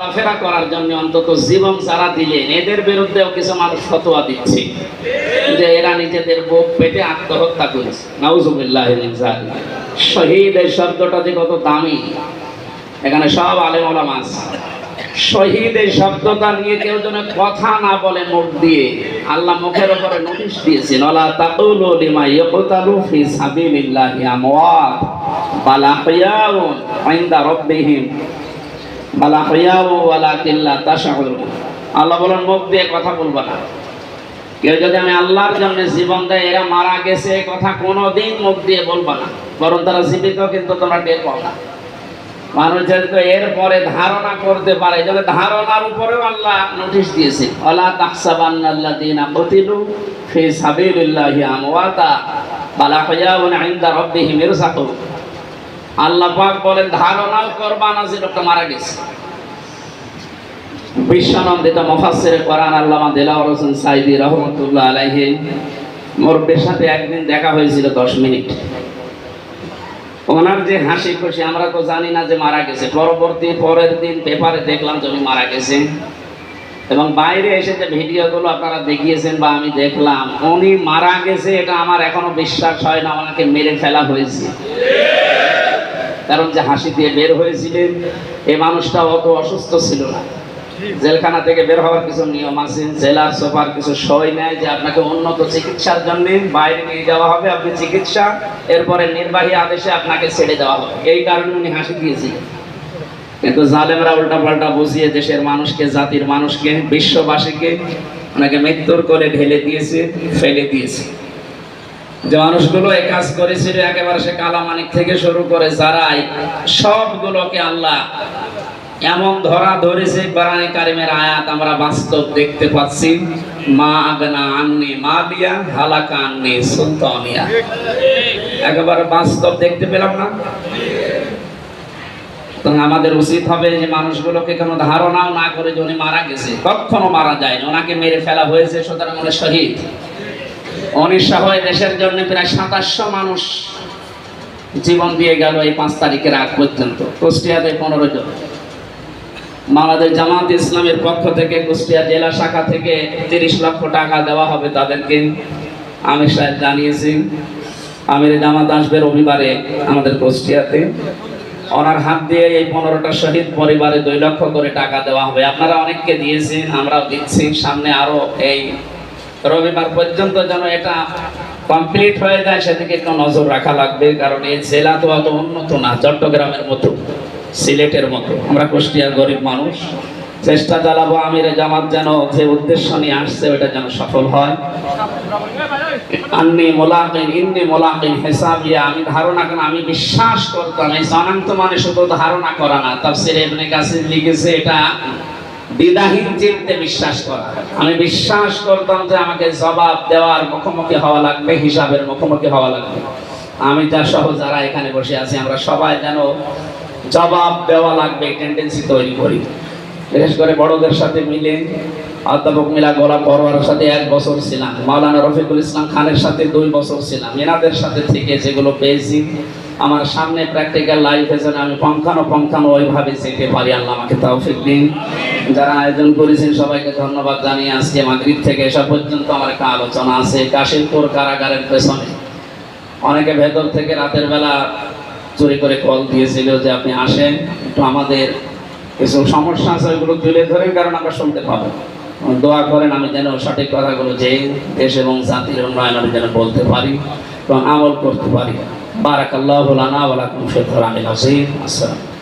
চলাফেরা করার জন্য অন্তত জীবন যারা দিলেন এদের বিরুদ্ধেও কিছু মানুষ ফতোয়া দিচ্ছে যে এরা নিজেদের বুক পেটে আত্মহত্যা করেছে। নাউজুবিল্লাহ শহীদ এই শব্দটা যে কত দামি। এখানে সব আলেম ওলামা আছে। শহীদ এই শব্দটা নিয়ে কেউ যেন কথা না বলে মুখ দিয়ে আল্লাহ মুখের উপরে নোটিশ দিয়েছেন, ওলা তাকুলু লিমা ইয়াকতালু ফি সাবিলিল্লাহি আমওয়াত বাল আহইয়াউন ইনদা রাব্বিহিম। বালা হইয়াও ওয়ালা কিল্লা তাশাউরুন আল্লাহ বলেন, মুখ দিয়ে কথা বলব না। কেউ যদি আমি আল্লাহর জন্য জীবন দেয়, এরা মারা গেছে কথা কোনোদিন মুখ দিয়ে বলব না। বরং তারা জীবিত, কিন্তু তোমরা টের পাও না। মানুষ যেহেতু এরপরে ধারণা করতে পারে, এই ধারণার উপরেও আল্লাহ নোটিশ দিয়েছে। অলা তাহসাবান্নাল্লাযীনা কুতিলু ফি সাবিলিল্লাহি আমওয়াতা। বালা হইয়াউন ইনদা রাব্বিহিম ইরসাকুন। আল্লাহ পাক বলেন ধারণাও করবা না যে লোকটা মারা গেছে। বিশ্বনন্দিত মফাসসির কোরআন আল্লামা দেলাওয়ার হোসেন সাইদি রহমতুল্লাহ আলাইহি মোরবের সাথে একদিন দেখা হয়েছিল দশ মিনিট। ওনার যে হাসি খুশি, আমরা তো জানি না যে মারা গেছে। পরবর্তী পরের দিন পেপারে দেখলাম যে উনি মারা গেছে এবং বাইরে এসে যে ভিডিওগুলো আপনারা দেখিয়েছেন বা আমি দেখলাম, উনি মারা গেছে, এটা আমার এখনও বিশ্বাস হয় না, ওনাকে মেরে ফেলা হয়েছে। কারণ যে হাসি দিয়ে বের হয়েছিলেন এই মানুষটা অত অসুস্থ ছিল না। জেলখানা থেকে বের হওয়ার কিছু নিয়ম আছে, জেলার সোফার কিছু সই নেয় যে আপনাকে উন্নত চিকিৎসার জন্য বাইরে নিয়ে যাওয়া হবে, আপনি চিকিৎসা, এরপরে নির্বাহী আদেশে আপনাকে ছেড়ে দেওয়া হবে। এই কারণে উনি হাসি দিয়েছিলেন। কিন্তু জালেমরা উল্টা পাল্টা বুঝিয়ে দেশের মানুষকে, জাতির মানুষকে, বিশ্ববাসীকে ওনাকে মৃত্যুর করে ঢেলে দিয়েছে, ফেলে দিয়েছে। যে মানুষগুলো এই কাজ করেছিল, একেবারে সে কালামানিক থেকে শুরু করে যারাই, সবগুলোকে আল্লাহ এমন ধরা ধরেছে, কোরআনে কারিমের আয়াত আমরা বাস্তব দেখতে পাচ্ছি। মা আগনা আন্নি মা দিয়া হালাকা আন্নি সুলতানিয়া। একেবারে বাস্তব দেখতে পেলাম না? আমাদের উচিত হবে যে মানুষগুলোকে কোনো ধারণাও না করে যে উনি মারা গেছে। কখনো মারা যায়নি, ওনাকে মেরে ফেলা হয়েছে, সুতরাং উনি শহীদ। অনিশা হয়ে দেশের জন্য প্রায় সাতাশশো মানুষ জীবন দিয়ে গেল এই পাঁচ তারিখের আগ পর্যন্ত, কুষ্টিয়াতে পনেরো জন। বাংলাদেশ জামাত ইসলামের পক্ষ থেকে কুষ্টিয়া জেলা শাখা থেকে তিরিশ লক্ষ টাকা দেওয়া হবে তাদেরকে। আমির সাহেব জানিয়েছি, আমির জামাত আসবে রবিবারে আমাদের কুষ্টিয়াতে। ওনার হাত দিয়ে এই পনেরোটা শহীদ পরিবারে দুই লক্ষ করে টাকা দেওয়া হবে। আপনারা অনেককে দিয়েছেন, আমরাও দিচ্ছি। সামনে আরও এই রবিবার পর্যন্ত যেন এটা কমপ্লিট হয়ে যায়, সেদিকে একটু নজর রাখা লাগবে, কারণ এই জেলা তো অত উন্নত না, চট্টগ্রামের মতো, সিলেটের মতো। আমরা কুষ্টিয়ার গরিব মানুষ। চেষ্টা চালাবো আমিরে জামাত যেন যে উদ্দেশ্য নিয়ে আসছে ওটা যেন সফল হয়। আন্নি ইন্নি আমি ধারণা কেন আমি বিশ্বাস করতাম, এই জানান্ত মানে শুধু ধারণা করা না, তাফসির ইবনে কাসির লিখেছে এটা দ্বিধাহীন চিনতে বিশ্বাস করা। আমি বিশ্বাস করতাম যে আমাকে জবাব দেওয়ার মুখোমুখি হওয়া লাগবে, হিসাবের মুখোমুখি হওয়া লাগবে। আমি যা সহ যারা এখানে বসে আছি, আমরা সবাই যেন জবাব দেওয়া লাগবে টেন্ডেন্সি তৈরি করি। বিশেষ করে বড়দের সাথে মিলে, অধ্যাপক মিলা গোলাম বড়োয়ার সাথে এক বছর ছিলাম, মাওলানা রফিকুল ইসলাম খানের সাথে দুই বছর ছিলাম এনাদের সাথে থেকে যেগুলো পেয়েছি, আমার সামনে প্র্যাকটিক্যাল লাইফে যেন আমি পঙ্খানো পঙ্খানো ওইভাবে যেতে পারি। আল্লাহ আমাকে তৌফিক দিন। যারা আয়োজন করেছেন সবাইকে ধন্যবাদ জানিয়ে আজকে মাগরিব থেকে এসা পর্যন্ত আমার একটা আলোচনা আছে কাশিমপুর কারাগারের পেছনে। অনেকে ভেতর থেকে রাতের বেলা চুরি করে কল দিয়েছিল যে আপনি আসেন, একটু আমাদের কিছু সমস্যা আছে, ওইগুলো তুলে ধরেন, কারণ আমরা শুনতে পাবো। দোয়া করেন আমি যেন সঠিক কথাগুলো যে দেশ এবং জাতির উন্নয়ন আমি যেন বলতে পারি এবং আমল করতে পারি। বারাকাল্লাহ লানা ওয়ালাকুম ফিল কোরআনিল আযীম আসসালাম